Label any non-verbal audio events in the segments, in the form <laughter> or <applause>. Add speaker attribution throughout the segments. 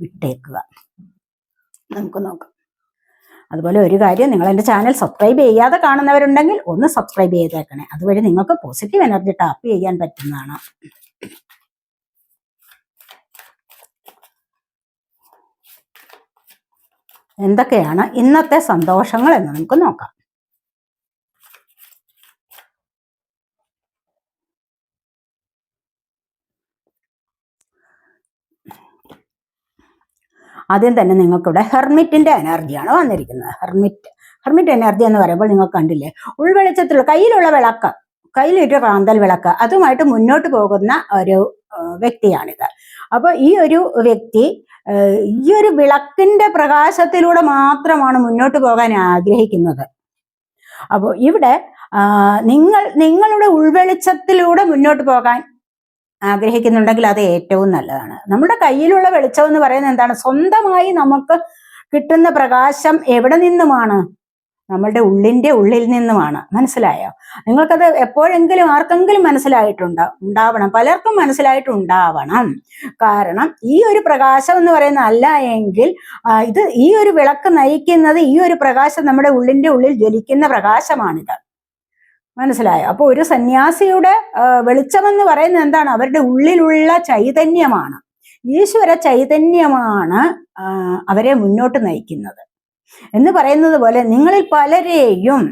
Speaker 1: വിട്ടേക്കുക. നമുക്ക് നോക്കാം. അതുപോലെ ഒരു കാര്യം നിങ്ങൾ എന്റെ ചാനൽ സബ്സ്ക്രൈബ് ചെയ്യാതെ കാണുന്നവരുണ്ടെങ്കിൽ ഒന്ന് സബ്സ്ക്രൈബ് ചെയ്തേക്കണേ. അതുവഴി നിങ്ങൾക്ക് പോസിറ്റീവ് എനർജി ടാപ്പ് ചെയ്യാൻ പറ്റുന്നതാണ്. എന്തൊക്കെയാണ് ഇന്നത്തെ സന്തോഷങ്ങൾ എന്ന് നമുക്ക് നോക്കാം. ആദ്യം തന്നെ നിങ്ങൾക്കിവിടെ ഹെർമിറ്റിന്റെ എനർജിയാണ് വന്നിരിക്കുന്നത്. ഹെർമിറ്റ് ഹെർമിറ്റ് എനർജി എന്ന് പറയുമ്പോൾ നിങ്ങൾ കണ്ടില്ലേ ഉൾവെളിച്ചത്തിലുള്ള കയ്യിലുള്ള വിളക്ക് കയ്യിലിട്ട് റാന്തൽ വിളക്ക് അതുമായിട്ട് മുന്നോട്ട് പോകുന്ന ഒരു വ്യക്തിയാണിത്. അപ്പോൾ ഈ ഒരു വ്യക്തി ഈ ഒരു വിളക്കിന്റെ പ്രകാശത്തിലൂടെ മാത്രമാണ് മുന്നോട്ട് പോകാൻ ആഗ്രഹിക്കുന്നത്. അപ്പോൾ ഇവിടെ നിങ്ങൾ നിങ്ങളുടെ ഉൾവെളിച്ചത്തിലൂടെ മുന്നോട്ട് പോകാൻ ആഗ്രഹിക്കുന്നുണ്ടെങ്കിൽ അത് ഏറ്റവും നല്ലതാണ്. നമ്മുടെ കയ്യിലുള്ള വെളിച്ചം എന്ന് പറയുന്നത് എന്താണ്? സ്വന്തമായി നമുക്ക് കിട്ടുന്ന പ്രകാശം എവിടെ നിന്നുമാണ്? നമ്മളുടെ ഉള്ളിന്റെ ഉള്ളിൽ നിന്നുമാണ്. മനസ്സിലായോ? നിങ്ങൾക്കത് എപ്പോഴെങ്കിലും ആർക്കെങ്കിലും മനസ്സിലായിട്ടുണ്ടോ ഉണ്ടാവണം. പലർക്കും മനസ്സിലായിട്ടുണ്ടാവണം. കാരണം ഈ ഒരു പ്രകാശം എന്ന് പറയുന്ന അല്ല എങ്കിൽ ഇത് ഈ ഒരു വിളക്ക് നയിക്കുന്നത് ഈ ഒരു പ്രകാശം നമ്മുടെ ഉള്ളിന്റെ ഉള്ളിൽ ജ്വലിക്കുന്ന പ്രകാശമാണിത്. മനസ്സിലായോ? അപ്പൊ ഒരു സന്യാസിയുടെ വെളിച്ചമെന്ന് പറയുന്നത് എന്താണ്? അവരുടെ ഉള്ളിലുള്ള ചൈതന്യമാണ്. ഈശ്വര ചൈതന്യമാണ് അവരെ മുന്നോട്ട് നയിക്കുന്നത്. എന്ന് പറയുന്നത് പോലെ നിങ്ങളിൽ പലരെയും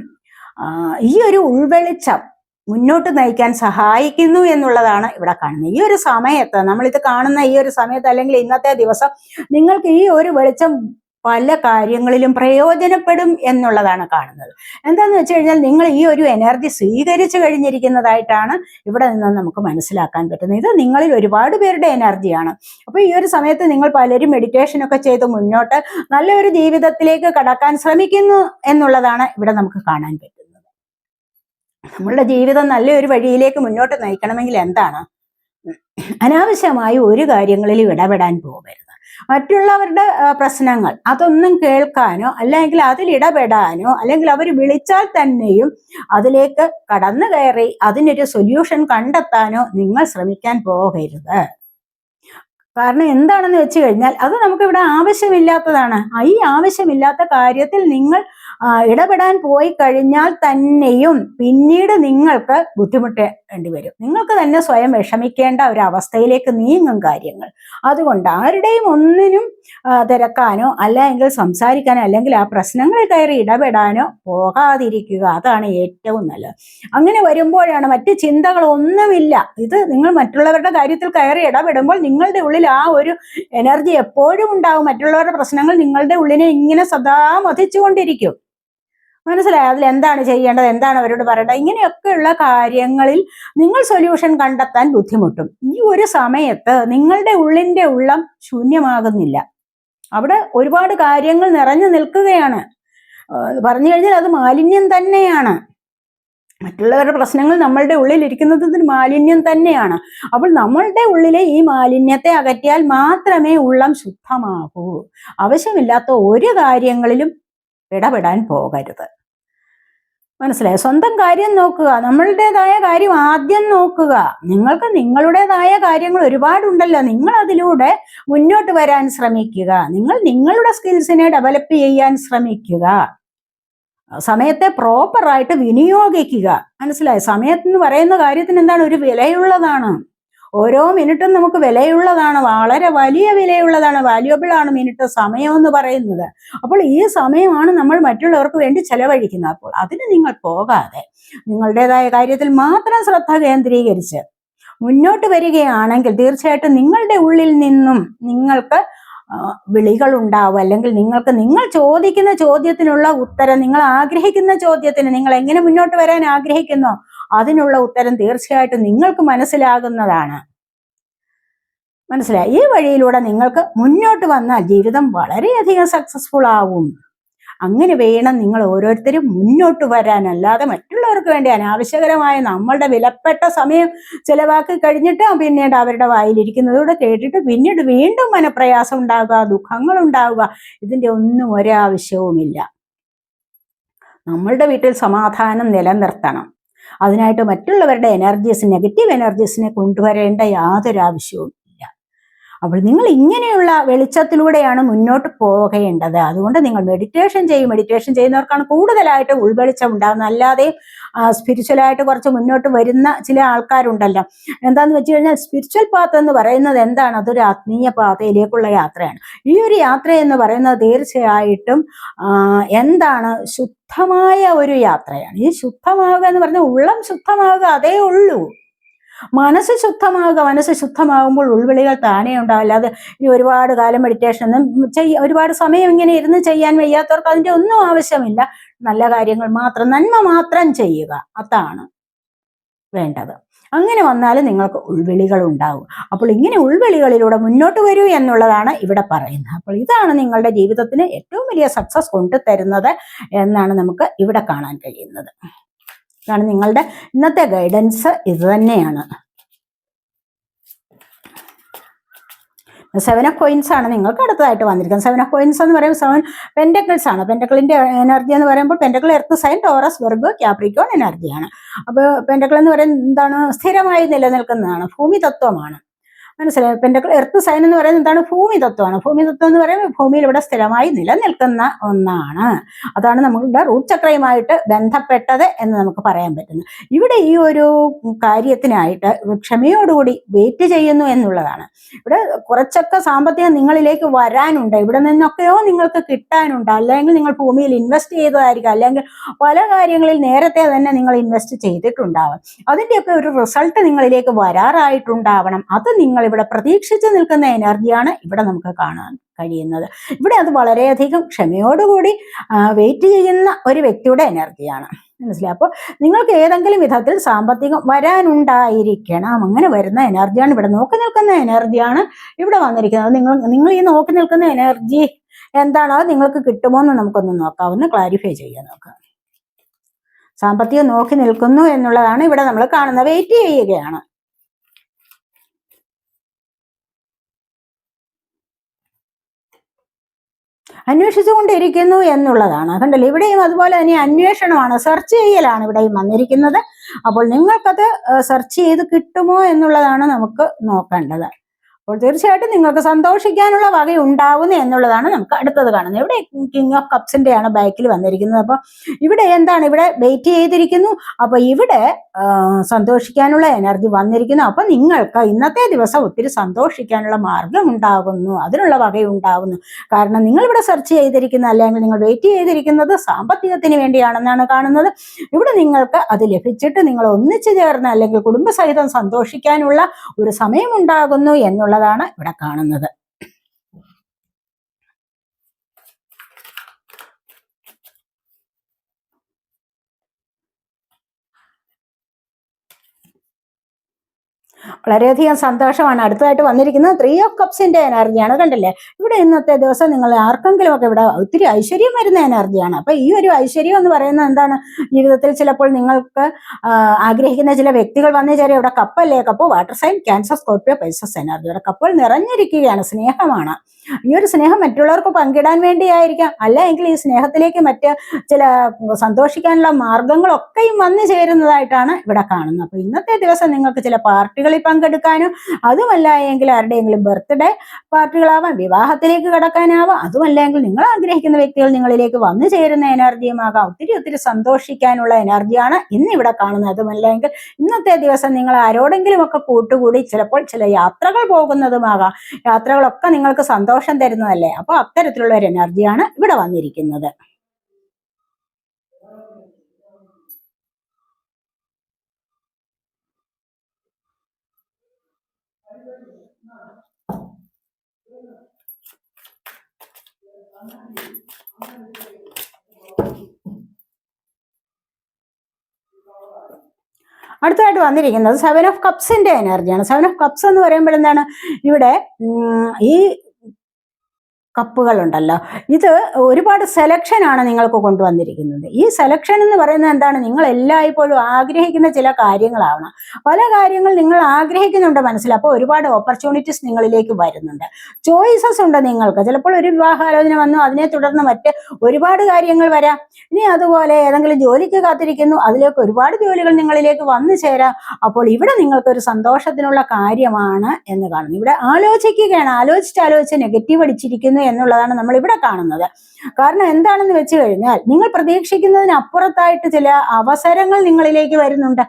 Speaker 1: ഈ ഒരു ഉൾവെളിച്ചം മുന്നോട്ട് നയിക്കാൻ സഹായിക്കുന്നു എന്നുള്ളതാണ് ഇവിടെ കാണുന്നത്. ഈ ഒരു സമയത്ത് നമ്മളിത് കാണുന്ന ഈ ഒരു സമയത്ത് അല്ലെങ്കിൽ ഇന്നത്തെ ദിവസം നിങ്ങൾക്ക് ഈ ഒരു വെളിച്ചം പല കാര്യങ്ങളിലും പ്രയോജനപ്പെടും എന്നുള്ളതാണ് കാണുന്നത്. എന്താന്ന് വെച്ച് കഴിഞ്ഞാൽ നിങ്ങൾ ഈ ഒരു എനർജി സ്വീകരിച്ചു കഴിഞ്ഞിരിക്കുന്നതായിട്ടാണ് ഇവിടെ നിന്ന് നമുക്ക് മനസ്സിലാക്കാൻ പറ്റുന്നത്. ഇത് നിങ്ങളിൽ ഒരുപാട് പേരുടെ എനർജിയാണ് അപ്പൊ ഈ ഒരു സമയത്ത് നിങ്ങൾ പലരും മെഡിറ്റേഷൻ ഒക്കെ ചെയ്ത് മുന്നോട്ട് നല്ലൊരു ജീവിതത്തിലേക്ക് കടക്കാൻ ശ്രമിക്കുന്നു എന്നുള്ളതാണ് ഇവിടെ നമുക്ക് കാണാൻ പറ്റുന്നത്. നമ്മളുടെ ജീവിതം നല്ലൊരു വഴിയിലേക്ക് മുന്നോട്ട് നയിക്കണമെങ്കിൽ എന്താണ്? അനാവശ്യമായി ഒരു കാര്യങ്ങളിൽ ഇടപെടാൻ പോകരുത് മറ്റുള്ളവരുടെ പ്രശ്നങ്ങൾ അതൊന്നും കേൾക്കാനോ അല്ലെങ്കിൽ അതിൽ ഇടപെടാനോ അല്ലെങ്കിൽ അവർ വിളിച്ചാൽ തന്നെയും അതിലേക്ക് കടന്നു കയറി അതിനൊരു സൊല്യൂഷൻ കണ്ടെത്താനോ നിങ്ങൾ ശ്രമിക്കാൻ പോകരുത്. കാരണം എന്താണെന്ന് വെച്ച് കഴിഞ്ഞാൽ അത് നമുക്കിവിടെ ആവശ്യമില്ലാത്തതാണ്. ഈ ആവശ്യമില്ലാത്ത കാര്യത്തിൽ നിങ്ങൾ ഇടപെടാൻ പോയി കഴിഞ്ഞാൽ തന്നെയും പിന്നീട് നിങ്ങൾക്ക് ബുദ്ധിമുട്ടേണ്ടി വരും നിങ്ങൾക്ക് തന്നെ സ്വയം വിഷമിക്കേണ്ട ഒരു അവസ്ഥയിലേക്ക് നീങ്ങും കാര്യങ്ങൾ. അതുകൊണ്ട് ആരുടെയും ഒന്നിനും തിരക്കാനോ അല്ലെങ്കിൽ സംസാരിക്കാനോ അല്ലെങ്കിൽ ആ പ്രശ്നങ്ങളിൽ കയറി ഇടപെടാനോ പോകാതിരിക്കുക അതാണ് ഏറ്റവും നല്ലത്. അങ്ങനെ വരുമ്പോഴാണ് മറ്റ് ചിന്തകളൊന്നുമില്ല. ഇത് നിങ്ങൾ മറ്റുള്ളവരുടെ കാര്യത്തിൽ കയറി ഇടപെടുമ്പോൾ നിങ്ങളുടെ ഉള്ളിൽ ആ ഒരു എനർജി എപ്പോഴും ഉണ്ടാവും. മറ്റുള്ളവരുടെ പ്രശ്നങ്ങൾ നിങ്ങളുടെ ഉള്ളിനെ ഇങ്ങനെ സദാ മതിച്ചുകൊണ്ടിരിക്കും മനസ്സിലായോ? അതിൽ എന്താണ് ചെയ്യേണ്ടത്? എന്താണ് അവരോട് പറയേണ്ടത്? ഇങ്ങനെയൊക്കെയുള്ള കാര്യങ്ങളിൽ നിങ്ങൾ സൊല്യൂഷൻ കണ്ടെത്താൻ ബുദ്ധിമുട്ടും. ഈ ഒരു സമയത്ത് നിങ്ങളുടെ ഉള്ളിന്റെ ഉള്ളം ശൂന്യമാകുന്നില്ല. അവിടെ ഒരുപാട് കാര്യങ്ങൾ നിറഞ്ഞു നിൽക്കുകയാണ്. പറഞ്ഞു കഴിഞ്ഞാൽ അത് മാലിന്യം തന്നെയാണ്. മറ്റുള്ളവരുടെ പ്രശ്നങ്ങൾ നമ്മളുടെ ഉള്ളിൽ ഇരിക്കുന്നതിന് മാലിന്യം തന്നെയാണ്. അപ്പോൾ നമ്മളുടെ ഉള്ളിലെ ഈ മാലിന്യത്തെ അകറ്റിയാൽ മാത്രമേ ഉള്ളം ശുദ്ധമാകൂ. ആവശ്യമില്ലാത്ത ഒരു കാര്യങ്ങളിലും ഇടപെടാൻ പോകരുത്. മനസ്സിലായി? സ്വന്തം കാര്യം നോക്കുക. നമ്മളുടേതായ കാര്യം ആദ്യം നോക്കുക. നിങ്ങൾക്ക് നിങ്ങളുടേതായ കാര്യങ്ങൾ ഒരുപാടുണ്ടല്ലോ. നിങ്ങൾ അതിലൂടെ മുന്നോട്ട് വരാൻ ശ്രമിക്കുക. നിങ്ങൾ നിങ്ങളുടെ സ്കിൽസിനെ ഡെവലപ്പ് ചെയ്യാൻ ശ്രമിക്കുക. സമയത്തെ പ്രോപ്പറായിട്ട് വിനിയോഗിക്കുക. മനസ്സിലായി? സമയത്ത് എന്ന് പറയുന്ന കാര്യത്തിന് എന്താണ്? ഒരു വിലയുള്ളതാണ്. ഓരോ മിനിറ്റും നമുക്ക് വിലയുള്ളതാണ് വളരെ വലിയ വിലയുള്ളതാണ് വാല്യുവബിളാണ് മിനിറ്റ് സമയം എന്ന് പറയുന്നത്. അപ്പോൾ ഈ സമയമാണ് നമ്മൾ മറ്റുള്ളവർക്ക് വേണ്ടി ചെലവഴിക്കുന്നത്. അപ്പോൾ അതിന് നിങ്ങൾ പോകാതെ നിങ്ങളുടേതായ കാര്യത്തിൽ മാത്രം ശ്രദ്ധ കേന്ദ്രീകരിച്ച് മുന്നോട്ട് വരികയാണെങ്കിൽ തീർച്ചയായിട്ടും നിങ്ങളുടെ ഉള്ളിൽ നിന്നും നിങ്ങൾക്ക് വിളികൾ ഉണ്ടാവും അല്ലെങ്കിൽ നിങ്ങൾക്ക് നിങ്ങൾ ചോദിക്കുന്ന ചോദ്യത്തിനുള്ള ഉത്തരം നിങ്ങൾ ആഗ്രഹിക്കുന്ന ചോദ്യത്തിന് നിങ്ങൾ എങ്ങനെ മുന്നോട്ട് വരാൻ ആഗ്രഹിക്കുന്നോ അതിനുള്ള ഉത്തരം തീർച്ചയായിട്ടും നിങ്ങൾക്ക് മനസ്സിലാകുന്നതാണ്. മനസ്സിലായി? ഈ വഴിയിലൂടെ നിങ്ങൾക്ക് മുന്നോട്ട് വന്നാൽ ജീവിതം വളരെയധികം സക്സസ്ഫുൾ ആവും. അങ്ങനെ വേണം നിങ്ങൾ ഓരോരുത്തരും മുന്നോട്ട് വരാൻ. അല്ലാതെ മറ്റുള്ളവർക്ക് വേണ്ടി അനാവശ്യകരമായ നമ്മളുടെ വിലപ്പെട്ട സമയം ചിലവാക്കി കഴിഞ്ഞിട്ട് പിന്നീട് അവരുടെ വായിലിരിക്കുന്നതോടെ കേട്ടിട്ട് പിന്നീട് വീണ്ടും മനപ്രയാസം ഉണ്ടാകുക ദുഃഖങ്ങൾ ഉണ്ടാവുക ഇതിന്റെ ഒന്നും ഒരാവശ്യവുമില്ല. നമ്മളുടെ വീട്ടിൽ സമാധാനം നിലനിർത്തണം. അതിനായിട്ട് മറ്റുള്ളവരുടെ എനർജീസ് നെഗറ്റീവ് എനർജീസിനെ കൊണ്ടുവരേണ്ട യാതൊരു ആവശ്യവും അപ്പോൾ നിങ്ങൾ ഇങ്ങനെയുള്ള വെളിച്ചത്തിലൂടെയാണ് മുന്നോട്ട് പോകേണ്ടത്. അതുകൊണ്ട് നിങ്ങൾ മെഡിറ്റേഷൻ ചെയ്യും. മെഡിറ്റേഷൻ ചെയ്യുന്നവർക്കാണ് കൂടുതലായിട്ട് ഉൾവെളിച്ചം ഉണ്ടാകുന്നത്. അല്ലാതെ സ്പിരിച്വലായിട്ട് കുറച്ച് മുന്നോട്ട് വരുന്ന ചില ആൾക്കാരുണ്ടല്ലോ. എന്താന്ന് വെച്ച് കഴിഞ്ഞാൽ സ്പിരിച്വൽ പാത്ത് എന്ന് പറയുന്നത് എന്താണ്? അതൊരു ആത്മീയ പാതയിലേക്കുള്ള യാത്രയാണ്. ഈ ഒരു യാത്ര എന്ന് പറയുന്നത് തീർച്ചയായിട്ടും എന്താണ്? ശുദ്ധമായ ഒരു യാത്രയാണ്. ഈ ശുദ്ധമാവുക എന്ന് പറഞ്ഞാൽ ഉള്ളം ശുദ്ധമാവുക അതേ ഉള്ളൂ. മനസ്സ് ശുദ്ധമാകുക മനസ്സ് ശുദ്ധമാകുമ്പോൾ ഉൾവിളികൾ താനേ ഉണ്ടാവും അല്ലാതെ ഇനി ഒരുപാട് കാലം മെഡിറ്റേഷൻ ഒന്നും ചെയ്യ ഒരുപാട് സമയം ഇങ്ങനെ ഇരുന്ന് ചെയ്യാൻ വയ്യാത്തവർക്ക് അതിന്റെ ഒന്നും ആവശ്യമില്ല. നല്ല കാര്യങ്ങൾ മാത്രം നന്മ മാത്രം ചെയ്യുക. അതാണ് വേണ്ടത്. അങ്ങനെ വന്നാൽ നിങ്ങൾക്ക് ഉൾവിളികൾ ഉണ്ടാവും. അപ്പോൾ ഇങ്ങനെ ഉൾവിളികളിലൂടെ മുന്നോട്ട് വരൂ എന്നുള്ളതാണ് ഇവിടെ പറയുന്നത്. അപ്പോൾ ഇതാണ് നിങ്ങളുടെ ജീവിതത്തിന് ഏറ്റവും വലിയ സക്സസ് കൊണ്ടുതരുന്നത് എന്നാണ് നമുക്ക് ഇവിടെ കാണാൻ കഴിയുന്നത്. ഇതാണ് നിങ്ങളുടെ ഇന്നത്തെ ഗൈഡൻസ് ഇത് തന്നെയാണ്. സെവൻ ഓഫ് കോയിൻസ് ആണ് നിങ്ങൾക്ക് അടുത്തതായിട്ട് വന്നിരിക്കുന്നത്. സെവൻ ഓഫ് കോയിൻസ് എന്ന് പറയുമ്പോൾ സെവൻ പെന്റക്കിൾസ് ആണ്. പെന്റക്കിളിന്റെ എനർജി എന്ന് പറയുമ്പോൾ pentacle earth sign Taurus Virgo Capricorn എനർജിയാണ് അപ്പോൾ പെന്റക്കിൾ എന്ന് പറയുന്നത് എന്താണ്? സ്ഥിരമായി നിലനിൽക്കുന്നതാണ്. ഭൂമി തത്വമാണ് മനസ്സിലായി? പെന്റക്കിൾ എർത്ത് സൈൻ എന്ന് പറയുന്നത് എന്താണ്? ഭൂമി തത്വമാണ്. ഭൂമി തത്വം എന്ന് പറയുന്നത് ഭൂമിയിൽ ഇവിടെ സ്ഥിരമായി നിലനിൽക്കുന്ന ഒന്നാണ്. അതാണ് നമ്മളുടെ റൂട്ട് ചക്രയുമായിട്ട് ബന്ധപ്പെട്ടത് എന്ന് നമുക്ക് പറയാൻ പറ്റുന്നു ഇവിടെ ഈ ഒരു കാര്യത്തിനായിട്ട് ക്ഷമയോടുകൂടി വെയിറ്റ് ചെയ്യുന്നു എന്നുള്ളതാണ്. ഇവിടെ കുറച്ചൊക്കെ സാമ്പത്തികം നിങ്ങളിലേക്ക് വരാനുണ്ട്. ഇവിടെ നിന്നൊക്കെയോ നിങ്ങൾക്ക് കിട്ടാനുണ്ട്. അല്ലെങ്കിൽ നിങ്ങൾ ഭൂമിയിൽ ഇൻവെസ്റ്റ് ചെയ്തതായിരിക്കും. അല്ലെങ്കിൽ പല കാര്യങ്ങളിൽ നേരത്തെ തന്നെ നിങ്ങൾ ഇൻവെസ്റ്റ് ചെയ്തിട്ടുണ്ടാവും. അതിന്റെയൊക്കെ ഒരു റിസൾട്ട് നിങ്ങളിലേക്ക് വരാറായിട്ടുണ്ടാവണം. അത് നിങ്ങൾ ഇവിടെ പ്രതീക്ഷിച്ചു നിൽക്കുന്ന എനർജിയാണ് ഇവിടെ നമുക്ക് കാണാൻ കഴിയുന്നത്. ഇവിടെ അത് വളരെയധികം ക്ഷമയോടുകൂടി വെയിറ്റ് ചെയ്യുന്ന ഒരു വ്യക്തിയുടെ എനർജിയാണ് മനസ്സിലായി? അപ്പോൾ നിങ്ങൾക്ക് ഏതെങ്കിലും വിധത്തിൽ സാമ്പത്തികം വരാനുണ്ടായിരിക്കണം. അങ്ങനെ വരുന്ന എനർജിയാണ് ഇവിടെ നോക്കി നിൽക്കുന്ന എനർജിയാണ് ഇവിടെ വന്നിരിക്കുന്നത്. നിങ്ങൾ നിങ്ങൾ ഈ നോക്കി നിൽക്കുന്ന എനർജി എന്താണോ നിങ്ങൾക്ക് കിട്ടുമോ എന്ന് നമുക്കൊന്ന് നോക്കാം. ഒന്ന് ക്ലാരിഫൈ ചെയ്യാൻ നോക്കാം. സാമ്പത്തികം നോക്കി നിൽക്കുന്നു എന്നുള്ളതാണ് ഇവിടെ നമ്മൾ കാണുന്നത്. വെയിറ്റ് ചെയ്യുകയാണ്. അന്വേഷിച്ചുകൊണ്ടിരിക്കുന്നു എന്നുള്ളതാണ്. കണ്ടല്ലോ? ഇവിടെയും അതുപോലെ തന്നെ അന്വേഷണമാണ് സെർച്ച് ചെയ്യലാണ് ഇവിടെയും വന്നിരിക്കുന്നത്. അപ്പോൾ നിങ്ങൾക്കത് സെർച്ച് ചെയ്ത് കിട്ടുമോ എന്നുള്ളതാണ് നമുക്ക് നോക്കേണ്ടത്. അപ്പോൾ തീർച്ചയായിട്ടും നിങ്ങൾക്ക് സന്തോഷിക്കാനുള്ള വക ഉണ്ടാവുന്നു എന്നുള്ളതാണ് നമുക്ക് അടുത്തത് കാണുന്നത്. ഇവിടെ കിങ് ഓഫ് കപ്സിന്റെ ആണ് ബാക്കിൽ വന്നിരിക്കുന്നത്. അപ്പോൾ ഇവിടെ എന്താണ്? ഇവിടെ വെയിറ്റ് ചെയ്തിരിക്കുന്നു. അപ്പോൾ ഇവിടെ സന്തോഷിക്കാനുള്ള എനർജി വന്നിരിക്കുന്നു. അപ്പൊ നിങ്ങൾക്ക് ഇന്നത്തെ ദിവസം ഒത്തിരി സന്തോഷിക്കാനുള്ള മാർഗം ഉണ്ടാകുന്നു. അതിനുള്ള വകയുണ്ടാകുന്നു. കാരണം നിങ്ങൾ ഇവിടെ സെർച്ച് ചെയ്തിരിക്കുന്ന അല്ലെങ്കിൽ നിങ്ങൾ വെയിറ്റ് ചെയ്തിരിക്കുന്നത് സാമ്പത്തികത്തിന് വേണ്ടിയാണെന്നാണ് കാണുന്നത്. ഇവിടെ നിങ്ങൾക്ക് അത് ലഭിച്ചിട്ട് നിങ്ങൾ ഒന്നിച്ചു ചേർന്ന് അല്ലെങ്കിൽ കുടുംബസഹിതം സന്തോഷിക്കാനുള്ള ഒരു സമയമുണ്ടാകുന്നു എന്നുള്ളതാണ് ഇവിടെ കാണുന്നത്. വളരെയധികം സന്തോഷമാണ്. അടുത്തതായിട്ട് വന്നിരിക്കുന്നത് ത്രീ ഓഫ് കപ്സിന്റെ എനർജിയാണ് കണ്ടില്ലേ? ഇവിടെ ഇന്നത്തെ ദിവസം നിങ്ങൾ ആർക്കെങ്കിലും ഒക്കെ ഇവിടെ ഒത്തിരി ഐശ്വര്യം വരുന്ന എനർജിയാണ് അപ്പൊ ഈ ഒരു ഐശ്വര്യം എന്ന് പറയുന്നത് എന്താണ്? ജീവിതത്തിൽ ചിലപ്പോൾ നിങ്ങൾക്ക് ആഗ്രഹിക്കുന്ന ചില വ്യക്തികൾ വന്നു ചേരും. ഇവിടെ കപ്പല്ലേ cup water sign cancer Scorpio Pisces energy ഇവിടെ കപ്പൽ നിറഞ്ഞിരിക്കുകയാണ്. സ്നേഹമാണ്. ഈ ഒരു സ്നേഹം മറ്റുള്ളവർക്ക് പങ്കിടാൻ വേണ്ടിയായിരിക്കാം. അല്ല എങ്കിൽ ഈ സ്നേഹത്തിലേക്ക് മറ്റ് ചില സന്തോഷിക്കാനുള്ള മാർഗങ്ങളൊക്കെയും വന്നു ചേരുന്നതായിട്ടാണ് ഇവിടെ കാണുന്നത്. അപ്പൊ ഇന്നത്തെ ദിവസം നിങ്ങൾക്ക് ചില പാർട്ടികളിൽ പങ്കെടുക്കാനും അതുമല്ല എങ്കിൽ ആരുടെയെങ്കിലും ബർത്ത്ഡേ പാർട്ടികളാവാം വിവാഹത്തിലേക്ക് കടക്കാനാവാം അതുമല്ലെങ്കിൽ നിങ്ങൾ ആഗ്രഹിക്കുന്ന വ്യക്തികൾ നിങ്ങളിലേക്ക് വന്നു ചേരുന്ന എനർജിയുമാകാം ഒത്തിരി ഒത്തിരി സന്തോഷിക്കാനുള്ള എനർജിയാണ് ഇന്ന് ഇവിടെ കാണുന്നത്. അതുമല്ലെങ്കിൽ ഇന്നത്തെ ദിവസം നിങ്ങൾ ആരോടെങ്കിലും ഒക്കെ കൂട്ടുകൂടി ചിലപ്പോൾ ചില യാത്രകൾ പോകുന്നതുമാകാം യാത്രകളൊക്കെ നിങ്ങൾക്ക് സന്തോഷം തരുന്നതല്ലേ? അപ്പോൾ അത്തരത്തിലുള്ള ഒരു എനർജിയാണ് ഇവിടെ വന്നിരിക്കുന്നത്. അടുത്തായിട്ട് വന്നിരിക്കുന്നത് സെവൻ ഓഫ് കപ്സിന്റെ എനർജിയാണ് സെവൻ ഓഫ് കപ്സ് എന്ന് പറയുമ്പോൾ എന്താണ്? ഇവിടെ ഈ കപ്പുകളുണ്ടല്ലോ. ഇത് ഒരുപാട് സെലക്ഷൻ ആണ് നിങ്ങൾക്ക് കൊണ്ടുവന്നിരിക്കുന്നത്. ഈ സെലക്ഷൻ എന്ന് പറയുന്നത് എന്താണ്? നിങ്ങൾ എല്ലായ്പ്പോഴും ആഗ്രഹിക്കുന്ന ചില കാര്യങ്ങളാവണം പല കാര്യങ്ങൾ നിങ്ങൾ ആഗ്രഹിക്കുന്നുണ്ട് മനസ്സിൽ. അപ്പോൾ ഒരുപാട് ഓപ്പർച്യൂണിറ്റീസ് നിങ്ങളിലേക്ക് വരുന്നുണ്ട്. ചോയ്സസ് ഉണ്ട് നിങ്ങൾക്ക്. ചിലപ്പോൾ ഒരു വിവാഹാലോചന വന്നു അതിനെ തുടർന്ന് മറ്റ് ഒരുപാട് കാര്യങ്ങൾ വരാം. ഇനി അതുപോലെ ഏതെങ്കിലും ജോലിക്ക് കാത്തിരിക്കുന്നു അതിലേക്ക് ഒരുപാട് ജോലികൾ നിങ്ങളിലേക്ക് വന്നു ചേരാം. അപ്പോൾ ഇവിടെ നിങ്ങൾക്ക് ഒരു സന്തോഷത്തിനുള്ള കാര്യമാണ് എന്ന് കാണുന്നു. ഇവിടെ ആലോചിക്കുകയാണ്. ആലോചിച്ച് ആലോചിച്ച് നെഗറ്റീവ് അടിച്ചിരിക്കുന്നു എന്നുള്ളതാണ് നമ്മൾ ഇവിടെ കാണുന്നത്. കാരണം എന്താണെന്ന് വെച്ച് കഴിഞ്ഞാൽ നിങ്ങൾ പ്രതീക്ഷിക്കുന്നതിനപ്പുറത്തായിട്ട് ചില അവസരങ്ങൾ നിങ്ങളിലേക്ക് വരുന്നുണ്ട്.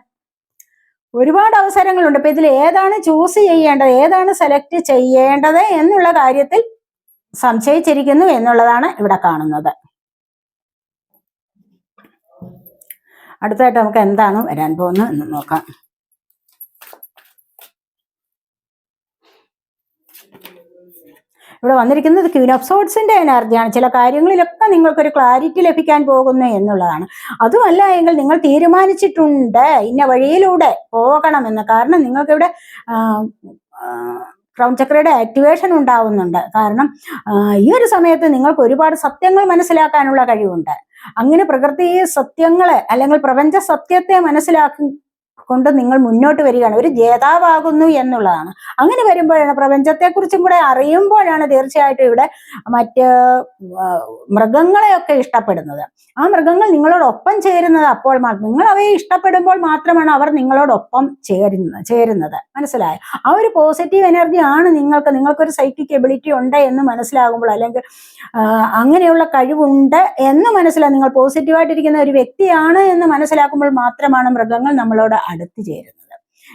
Speaker 1: ഒരുപാട് അവസരങ്ങളുണ്ട്. ഇപ്പൊ ഇതിൽ ഏതാണ് ചൂസ് ചെയ്യേണ്ടത് ഏതാണ് സെലക്ട് ചെയ്യേണ്ടത് എന്നുള്ള കാര്യത്തിൽ സംശയിച്ചിരിക്കുന്നു എന്നുള്ളതാണ് ഇവിടെ കാണുന്നത്. അടുത്തായിട്ട് നമുക്ക് എന്താണ് വരാൻ പോകുന്നത് എന്ന് നോക്കാം. ഇവിടെ വന്നിരിക്കുന്നത് ക്വീൻ ഓഫ് സോട്സിന്റെ എനർജിയാണ്. ചില കാര്യങ്ങളിലൊക്കെ നിങ്ങൾക്കൊരു ക്ലാരിറ്റി ലഭിക്കാൻ പോകുന്നു എന്നുള്ളതാണ്. അതുമല്ല എങ്കിൽ നിങ്ങൾ തീരുമാനിച്ചിട്ടുണ്ട് ഇന്ന വഴിയിലൂടെ പോകണമെന്ന് കാരണം നിങ്ങൾക്കിവിടെ ക്രൗൺ ചക്രയുടെ ആക്ടിവേഷൻ ഉണ്ടാവുന്നുണ്ട്. കാരണം ഈ ഒരു സമയത്ത് നിങ്ങൾക്ക് ഒരുപാട് സത്യങ്ങൾ മനസ്സിലാക്കാനുള്ള കഴിവുണ്ട്. അങ്ങനെ പ്രകൃതി സത്യങ്ങളെ അല്ലെങ്കിൽ പ്രപഞ്ച സത്യത്തെ മനസ്സിലാക്കി കൊണ്ട് നിങ്ങൾ മുന്നോട്ട് വരികയാണ്. ഒരു ജേതാവാകുന്നു എന്നുള്ളതാണ്. അങ്ങനെ വരുമ്പോഴാണ് പ്രപഞ്ചത്തെക്കുറിച്ചും കൂടെ അറിയുമ്പോഴാണ് തീർച്ചയായിട്ടും ഇവിടെ മറ്റ് മൃഗങ്ങളെയൊക്കെ ഇഷ്ടപ്പെടുന്നത്. ആ മൃഗങ്ങൾ നിങ്ങളോടൊപ്പം ചേരുന്നത് അപ്പോൾ നിങ്ങൾ അവയെ ഇഷ്ടപ്പെടുമ്പോൾ മാത്രമാണ് അവർ നിങ്ങളോടൊപ്പം ചേരുന്നത് ചേരുന്നത്. മനസ്സിലായോ? ആ ഒരു പോസിറ്റീവ് എനർജി ആണ് നിങ്ങൾക്ക് നിങ്ങൾക്കൊരു സൈക്കിക് എബിലിറ്റി ഉണ്ട് എന്ന് മനസ്സിലാകുമ്പോൾ അല്ലെങ്കിൽ അങ്ങനെയുള്ള കഴിവുണ്ട് എന്ന് മനസ്സിലാകും നിങ്ങൾ പോസിറ്റീവായിട്ടിരിക്കുന്ന ഒരു വ്യക്തിയാണ് എന്ന് മനസ്സിലാക്കുമ്പോൾ മാത്രമാണ് മൃഗങ്ങൾ നമ്മളോട് അടുത്ത് ചേരുന്നത്.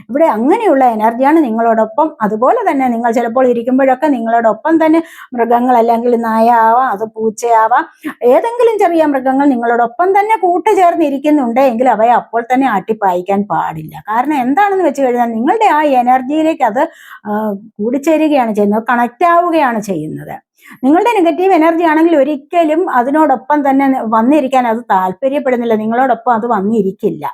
Speaker 1: ഇവിടെ അങ്ങനെയുള്ള എനർജിയാണ് നിങ്ങളോടൊപ്പം. അതുപോലെ തന്നെ നിങ്ങൾ ചിലപ്പോൾ ഇരിക്കുമ്പോഴൊക്കെ നിങ്ങളോടൊപ്പം തന്നെ മൃഗങ്ങൾ അല്ലെങ്കിൽ നായ ആവാം അത് പൂച്ചയാവാം ഏതെങ്കിലും ചെറിയ മൃഗങ്ങൾ നിങ്ങളോടൊപ്പം തന്നെ കൂട്ടുചേർന്നിരിക്കുന്നുണ്ട് എങ്കിൽ അവയെ അപ്പോൾ തന്നെ ആട്ടിപ്പായിക്കാൻ പാടില്ല. കാരണം എന്താണെന്ന് വെച്ച് കഴിഞ്ഞാൽ നിങ്ങളുടെ ആ എനർജിയിലേക്ക് അത് കൂടിച്ചേരുകയാണ് ചെയ്യുന്നത് കണക്റ്റ് ആവുകയാണ് ചെയ്യുന്നത്. നിങ്ങളുടെ നെഗറ്റീവ് എനർജി ആണെങ്കിൽ ഒരിക്കലും അതിനോടൊപ്പം തന്നെ വന്നിരിക്കാൻ അത് താല്പര്യപ്പെടുന്നില്ല. നിങ്ങളോടൊപ്പം അത് വന്നിരിക്കില്ല.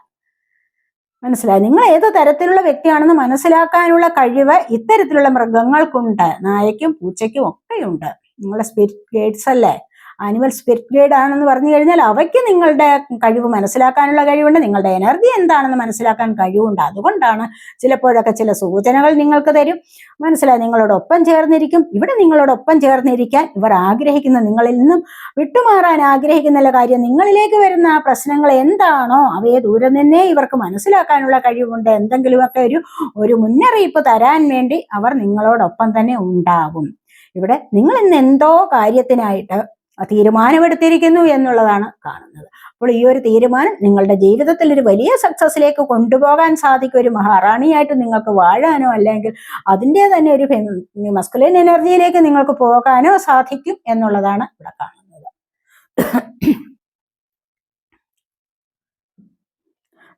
Speaker 1: മനസ്സിലായി? നിങ്ങൾ ഏത് തരത്തിലുള്ള വ്യക്തിയാണെന്ന് മനസ്സിലാക്കാനുള്ള കഴിവ് ഇത്തരത്തിലുള്ള മൃഗങ്ങൾക്കുണ്ട്. നായയ്ക്കും പൂച്ചയ്ക്കും ഒക്കെയുണ്ട്. നിങ്ങളുടെ സ്പിരിറ്റ് ഗൈഡ്സ് അല്ലേ? ആനിമൽ സ്പിരിറ്റ് ഗൈഡ് ആണെന്ന് പറഞ്ഞു കഴിഞ്ഞാൽ അവയ്ക്ക് നിങ്ങളുടെ കഴിവ് മനസ്സിലാക്കാനുള്ള കഴിവുണ്ട്. നിങ്ങളുടെ എനർജി എന്താണെന്ന് മനസ്സിലാക്കാൻ കഴിവുണ്ട്. അതുകൊണ്ടാണ് ചിലപ്പോഴൊക്കെ ചില സൂചനകൾ നിങ്ങൾക്ക് തരും. മനസ്സിലായി? നിങ്ങളോടൊപ്പം ചേർന്നിരിക്കും. ഇവിടെ നിങ്ങളോടൊപ്പം ചേർന്നിരിക്കാൻ ഇവർ ആഗ്രഹിക്കുന്ന നിങ്ങളിൽ നിന്നും വിട്ടുമാറാൻ ആഗ്രഹിക്കുന്ന കാര്യം നിങ്ങളിലേക്ക് വരുന്ന ആ പ്രശ്നങ്ങൾ എന്താണോ അവയെ ദൂരെ നിന്നേ ഇവർക്ക് മനസ്സിലാക്കാനുള്ള കഴിവുണ്ട്. എന്തെങ്കിലുമൊക്കെ ഒരു ഒരു മുന്നറിയിപ്പ് തരാൻ വേണ്ടി അവർ നിങ്ങളോടൊപ്പം തന്നെ ഉണ്ടാകും ഇവിടെ നിങ്ങൾ ഇന്ന് എന്തോ കാര്യത്തിനായിട്ട് തീരുമാനമെടുത്തിരിക്കുന്നു എന്നുള്ളതാണ് കാണുന്നത്. അപ്പോൾ ഈ ഒരു തീരുമാനം നിങ്ങളുടെ ജീവിതത്തിൽ ഒരു വലിയ സക്സസിലേക്ക് കൊണ്ടുപോകാൻ സാധിക്കും. ഒരു മഹാറാണിയായിട്ട് നിങ്ങൾക്ക് വാഴാനോ അല്ലെങ്കിൽ അതിന്റെ തന്നെ ഒരു മസ്കുലൈൻ എനർജിയിലേക്ക് നിങ്ങൾക്ക് പോകാനോ സാധിക്കും എന്നുള്ളതാണ് ഇവിടെ കാണുന്നത്.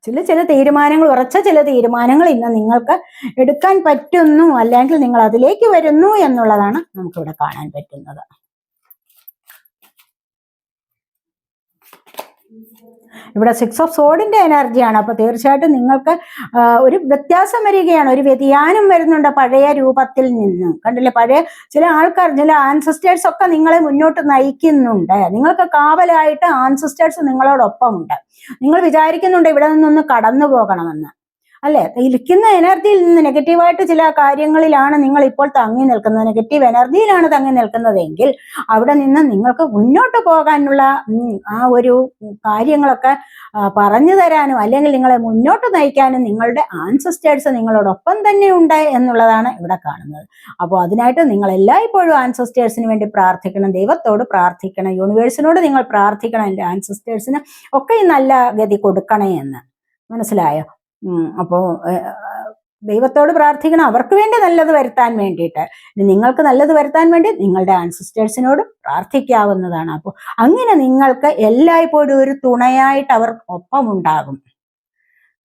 Speaker 1: ചില ചില തീരുമാനങ്ങൾ ഉറച്ച ചില തീരുമാനങ്ങൾ ഇന്ന് നിങ്ങൾക്ക് എടുക്കാൻ പറ്റുന്നു അല്ലെങ്കിൽ നിങ്ങൾ അതിലേക്ക് വരുന്നു എന്നുള്ളതാണ് നമുക്കിവിടെ കാണാൻ പറ്റുന്നത്. ഇവിടെ സിക്സ് ഓഫ് സോഡിന്റെ എനർജിയാണ് അപ്പൊ തീർച്ചയായിട്ടും നിങ്ങൾക്ക് ഒരു വ്യത്യാസം വരികയാണ്. ഒരു വ്യതിയാനം വരുന്നുണ്ട് പഴയ രൂപത്തിൽ നിന്ന്. കണ്ടില്ലേ? പഴയ ചില ആൾക്കാർ ചില ആൻസിസ്റ്റേഴ്സ് ഒക്കെ നിങ്ങളെ മുന്നോട്ട് നയിക്കുന്നുണ്ട്. നിങ്ങൾക്ക് കാവലായിട്ട് ആൻസിസ്റ്റേഴ്സ് നിങ്ങളോടൊപ്പമുണ്ട്. നിങ്ങൾ വിചാരിക്കുന്നുണ്ട് ഇവിടെ നിന്നൊന്ന് കടന്നു പോകണമെന്ന് അല്ലെ? ഇരിക്കുന്ന എനർജിയിൽ നിന്ന് നെഗറ്റീവായിട്ട് ചില കാര്യങ്ങളിലാണ് നിങ്ങൾ ഇപ്പോൾ തങ്ങി നിൽക്കുന്നത്. നെഗറ്റീവ് എനർജിയിലാണ് തങ്ങി നിൽക്കുന്നതെങ്കിൽ അവിടെ നിന്ന് നിങ്ങൾക്ക് മുന്നോട്ട് പോകാനുള്ള ആ ഒരു കാര്യങ്ങളൊക്കെ പറഞ്ഞു തരാനും അല്ലെങ്കിൽ നിങ്ങളെ മുന്നോട്ട് നയിക്കാനും നിങ്ങളുടെ ആൻസിസ്റ്റേഴ്സ് നിങ്ങളോടൊപ്പം തന്നെ ഉണ്ട് എന്നുള്ളതാണ് ഇവിടെ കാണുന്നത്. അപ്പോൾ അതിനായിട്ട് നിങ്ങൾ എല്ലായ്പ്പോഴും ആൻസിസ്റ്റേഴ്സിന് വേണ്ടി പ്രാർത്ഥിക്കണം. ദൈവത്തോട് പ്രാർത്ഥിക്കണം. യൂണിവേഴ്സിനോട് നിങ്ങൾ പ്രാർത്ഥിക്കണം. എന്റെ ആൻസിസ്റ്റേഴ്സിന് ഒക്കെ നല്ല ഗതി കൊടുക്കണേ എന്ന്. മനസ്സിലായോ? ഉം, അപ്പോ ദൈവത്തോട് പ്രാർത്ഥിക്കണം. അവർക്ക് വേണ്ടി നല്ലത് വരുത്താൻ വേണ്ടിയിട്ട്. നിങ്ങൾക്ക് നല്ലത് വരുത്താൻ വേണ്ടി നിങ്ങളുടെ ആൻസിസ്റ്റേഴ്സിനോട് പ്രാർത്ഥിക്കാവുന്നതാണ്. അപ്പോൾ അങ്ങനെ നിങ്ങൾക്ക് എല്ലായ്പ്പോഴും ഒരു തുണയായിട്ട് അവർ ഒപ്പമുണ്ടാകും.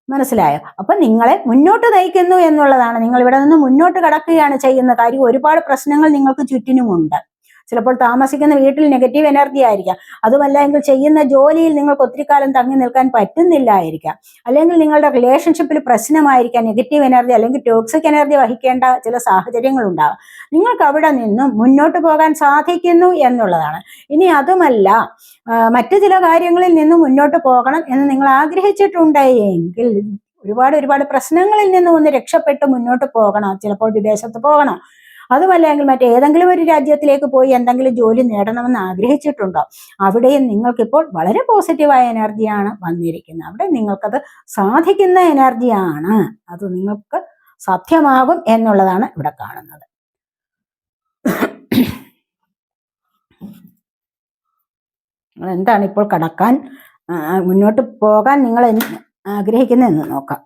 Speaker 1: മനസ്സിലായോ? അപ്പൊ നിങ്ങളെ മുന്നോട്ട് നയിക്കുന്നു എന്നുള്ളതാണ്. നിങ്ങൾ ഇവിടെ നിന്ന് മുന്നോട്ട് കടക്കുകയാണ് ചെയ്യുന്ന കാര്യം ഒരുപാട് പ്രശ്നങ്ങൾ നിങ്ങൾക്ക് ചുറ്റിനുമുണ്ട്. ചിലപ്പോൾ താമസിക്കുന്ന വീട്ടിൽ നെഗറ്റീവ് എനർജി ആയിരിക്കാം. അതുമല്ല എങ്കിൽ ചെയ്യുന്ന ജോലിയിൽ നിങ്ങൾക്ക് ഒത്തിരി കാലം തങ്ങി നിൽക്കാൻ പറ്റുന്നില്ലായിരിക്കാം. അല്ലെങ്കിൽ നിങ്ങളുടെ റിലേഷൻഷിപ്പിൽ പ്രശ്നമായിരിക്കാം നെഗറ്റീവ് എനർജി അല്ലെങ്കിൽ ടോക്സിക് എനർജി വഹിക്കേണ്ട ചില സാഹചര്യങ്ങൾ ഉണ്ടാകും നിങ്ങൾക്ക് അവിടെ നിന്നും മുന്നോട്ട് പോകാൻ സാധിക്കുന്നു എന്നുള്ളതാണ്. ഇനി അതുമല്ല മറ്റു ചില കാര്യങ്ങളിൽ നിന്നും മുന്നോട്ട് പോകണം എന്ന് നിങ്ങൾ ആഗ്രഹിച്ചിട്ടുണ്ടെങ്കിൽ ഒരുപാട് ഒരുപാട് പ്രശ്നങ്ങളിൽ നിന്നും ഒന്ന് രക്ഷപ്പെട്ട് മുന്നോട്ട് പോകണം. ചിലപ്പോൾ വിദേശത്ത് പോകണം. അതുമല്ലെങ്കിൽ മറ്റേതെങ്കിലും ഒരു രാജ്യത്തിലേക്ക് പോയി എന്തെങ്കിലും ജോലി നേടണമെന്ന് ആഗ്രഹിച്ചിട്ടുണ്ടോ? അവിടെയും നിങ്ങൾക്കിപ്പോൾ വളരെ പോസിറ്റീവായ എനർജിയാണ് വന്നിരിക്കുന്നത്. അവിടെ നിങ്ങൾക്കത് സാധിക്കുന്ന എനർജിയാണ് അത് നിങ്ങൾക്ക് സാധ്യമാകും എന്നുള്ളതാണ് ഇവിടെ കാണുന്നത്. എന്താണ് ഇപ്പോൾ കടക്കാൻ മുന്നോട്ട് പോകാൻ നിങ്ങൾ ആഗ്രഹിക്കുന്നതെന്ന് നോക്കാം.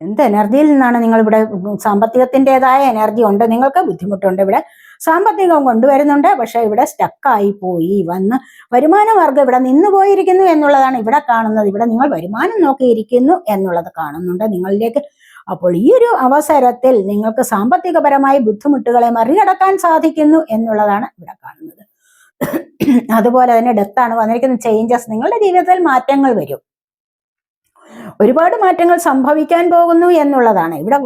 Speaker 1: എന്ത് എനർജിയിൽ നിന്നാണ് നിങ്ങൾ ഇവിടെ സാമ്പത്തികത്തിന്റെതായ എനർജി ഉണ്ട്? നിങ്ങൾക്ക് ബുദ്ധിമുട്ടുണ്ട് ഇവിടെ. സാമ്പത്തികം കൊണ്ടുവരുന്നുണ്ട്. പക്ഷെ ഇവിടെ സ്റ്റക്കായി പോയി വന്ന് വരുമാന മാർഗം ഇവിടെ നിന്ന് പോയിരിക്കുന്നു എന്നുള്ളതാണ് ഇവിടെ കാണുന്നത്. ഇവിടെ നിങ്ങൾ വരുമാനം നോക്കിയിരിക്കുന്നു എന്നുള്ളത് കാണുന്നുണ്ട് നിങ്ങളിലേക്ക്. അപ്പോൾ ഈ ഒരു അവസരത്തിൽ നിങ്ങൾക്ക് സാമ്പത്തികപരമായി ബുദ്ധിമുട്ടുകളെ മറികടക്കാൻ സാധിക്കുന്നു എന്നുള്ളതാണ് ഇവിടെ കാണുന്നത്. അതുപോലെ തന്നെ ഡെത്താണ് വന്നിരിക്കുന്ന ചേഞ്ചസ് നിങ്ങളുടെ ജീവിതത്തിൽ മാറ്റങ്ങൾ വരും. ഒരുപാട് മാറ്റങ്ങൾ സംഭവിക്കാൻ പോകുന്നു എന്നുള്ളതാണ്. ഇവിടെ